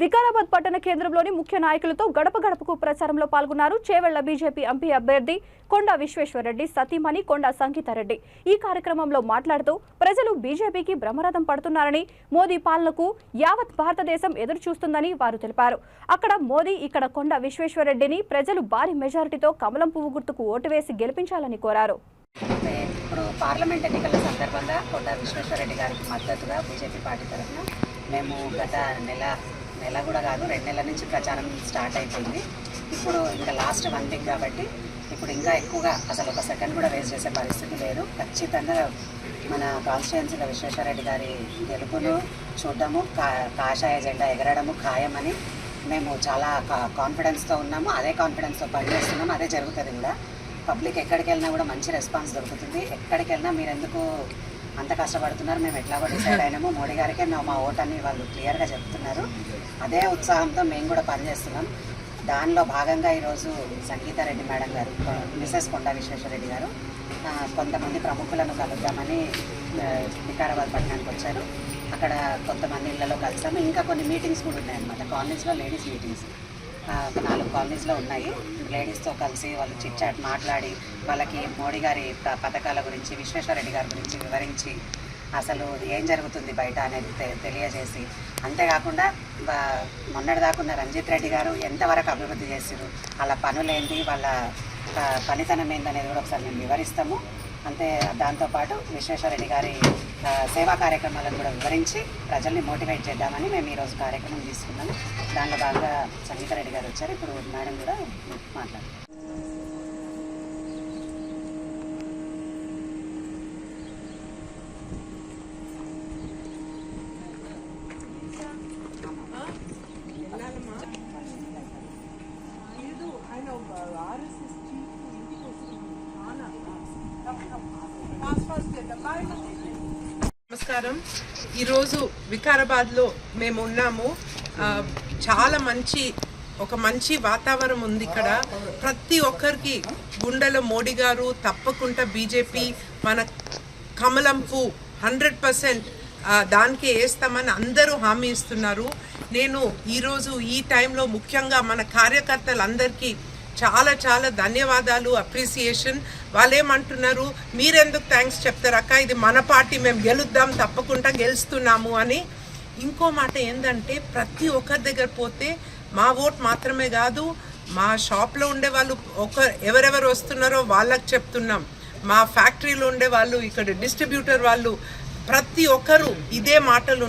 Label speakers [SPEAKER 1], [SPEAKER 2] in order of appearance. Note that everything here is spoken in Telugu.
[SPEAKER 1] వికారాబాద్ పట్టణ కేంద్రంలోని ముఖ్య నాయకులతో గడప గడపకు ప్రచారంలో పాల్గొన్నారు. చేవెళ్ళ బీజేపీ ఎంపీ అభ్యర్థి కొండా విశ్వేశ్వరరెడ్డి సతీమణి కొండా సంగీతారెడ్డి. ఈ కార్యక్రమంలో మాట్లాడుతూ ప్రజలు బీజేపీకి బ్రహ్మరథం పడుతున్నారని మోదీ పాలనకు యావత్ భారతదేశం ఎదురు చూస్తుందని వారు తెలిపారు. అక్కడ మోదీ ఇక్కడ కొండా విశ్వేశ్వరరెడ్డిని ప్రజలు భారీ మెజారిటీతో కమలం పువ్వు గుర్తుకు ఓటు వేసి గెలిపించాలని కోరారు.
[SPEAKER 2] ఇప్పుడు పార్లమెంట్ ఎన్నికల సందర్భంగా కొండ విశ్వేశ్వరరెడ్డి గారికి మద్దతుగా బీజేపీ పార్టీ తరఫున మేము గత నెల నెల కూడా కాదు రెండు నెలల నుంచి ప్రచారం స్టార్ట్ అయిపోయింది. ఇప్పుడు ఇంకా లాస్ట్ వన్ వీక్ కాబట్టి ఇప్పుడు ఇంకా ఎక్కువగా అసలు ఒక సెకండ్ కూడా వేస్ట్ చేసే పరిస్థితి లేదు. ఖచ్చితంగా మన కాన్స్టిట్యున్సీలో విశ్వేశ్వరరెడ్డి గారి గెలుపును చూడడము కా కాషాయ జెండా ఎగరడము ఖాయమని మేము చాలా కా- కాన్ఫిడెన్స్తో ఉన్నాము. అదే కాన్ఫిడెన్స్తో పనిచేస్తున్నాము. అదే జరుగుతుంది కూడా. పబ్లిక్ ఎక్కడికి వెళ్ళినా కూడా మంచి రెస్పాన్స్ దొరుకుతుంది. ఎక్కడికి వెళ్ళినా మీరు ఎందుకు అంత కష్టపడుతున్నారు. మేము ఎట్లా కూడా డిసైడ్ అయినాము. మోడీ గారికే మా ఓటని వాళ్ళు క్లియర్గా చెప్తున్నారు. అదే ఉత్సాహంతో మేము కూడా పనిచేస్తున్నాం దానిలో భాగంగా ఈరోజు సంగీతారెడ్డి మేడం గారు మిసెస్ కొండా విశ్వేశ్వరరెడ్డి గారు కొంతమంది ప్రముఖులను కలుద్దామని వికారాబాద్ పట్టణానికి వచ్చారు. అక్కడ కొంతమంది ఇళ్ళలో కలిసాము. ఇంకా కొన్ని మీటింగ్స్ కూడా ఉన్నాయన్నమాట. కాలనీస్లో లేడీస్ మీటింగ్స్ ఒక నాలుగు కాలనీస్లో ఉన్నాయి. లేడీస్తో కలిసి వాళ్ళు చిట్ చాట్ మాట్లాడి వాళ్ళకి మోడీ గారి ప- పథకాల గురించి విశ్వేశ్వరరెడ్డి గారి గురించి వివరించి అసలు ఏం జరుగుతుంది బయట అనేది తె- తెలియజేసి అంతేకాకుండా వా- మొన్నటిదాకా ఉన్న రంజిత్ రెడ్డి గారు ఎంతవరకు అభివృద్ధి చేసారు వాళ్ళ పనులేంటి వాళ్ళ పనితనం ఏంటనేది కూడా ఒకసారి మేము వివరిస్తాము. అంతే దాంతోపాటు విశ్వేశ్వరరెడ్డి గారి సేవా కార్యక్రమాలను కూడా వివరించి ప్రజల్ని మోటివేట్ చేద్దామని మేము ఈరోజు కార్యక్రమం తీసుకున్నాము. దానిలో బాగా సంగీతారెడ్డి గారు వచ్చారు. ఇప్పుడు మేడం కూడా మాట్లాడారు
[SPEAKER 3] నమస్కారం. ఈరోజు వికారాబాద్లో మేము ఉన్నాము. చాలా మంచి ఒక మంచి వాతావరణం ఉంది ఇక్కడ. ప్రతి ఒక్కరికి గుండెలో మోడీ గారు తప్పకుండా బీజేపీ మన కమలంపు హండ్రెడ్ పర్సెంట్ దానికి వేస్తామని అందరూ హామీ ఇస్తున్నారు. నేను ఈరోజు ఈ టైంలో ముఖ్యంగా మన కార్యకర్తలందరికీ చాలా చాలా ధన్యవాదాలు అప్రిసియేషన్ వాళ్ళేమంటున్నారు మీరెందుకు థ్యాంక్స్ చెప్తారు? అక్క ఇది మన పార్టీ మేము గెలుద్దాం తప్పకుండా గెలుస్తున్నాము అని. ఇంకో మాట ఏంటంటే ప్రతి ఒక్కరి దగ్గర పోతే మా ఓట్ మాత్రమే కాదు మా షాప్లో ఉండే వాళ్ళు ఒక ఎవరెవరు వస్తున్నారో వాళ్ళకి చెప్తున్నాం. మా ఫ్యాక్టరీలో ఉండే వాళ్ళు ఇక్కడ డిస్ట్రిబ్యూటర్ వాళ్ళు ప్రతి ఒక్కరు ఇదే మాటలు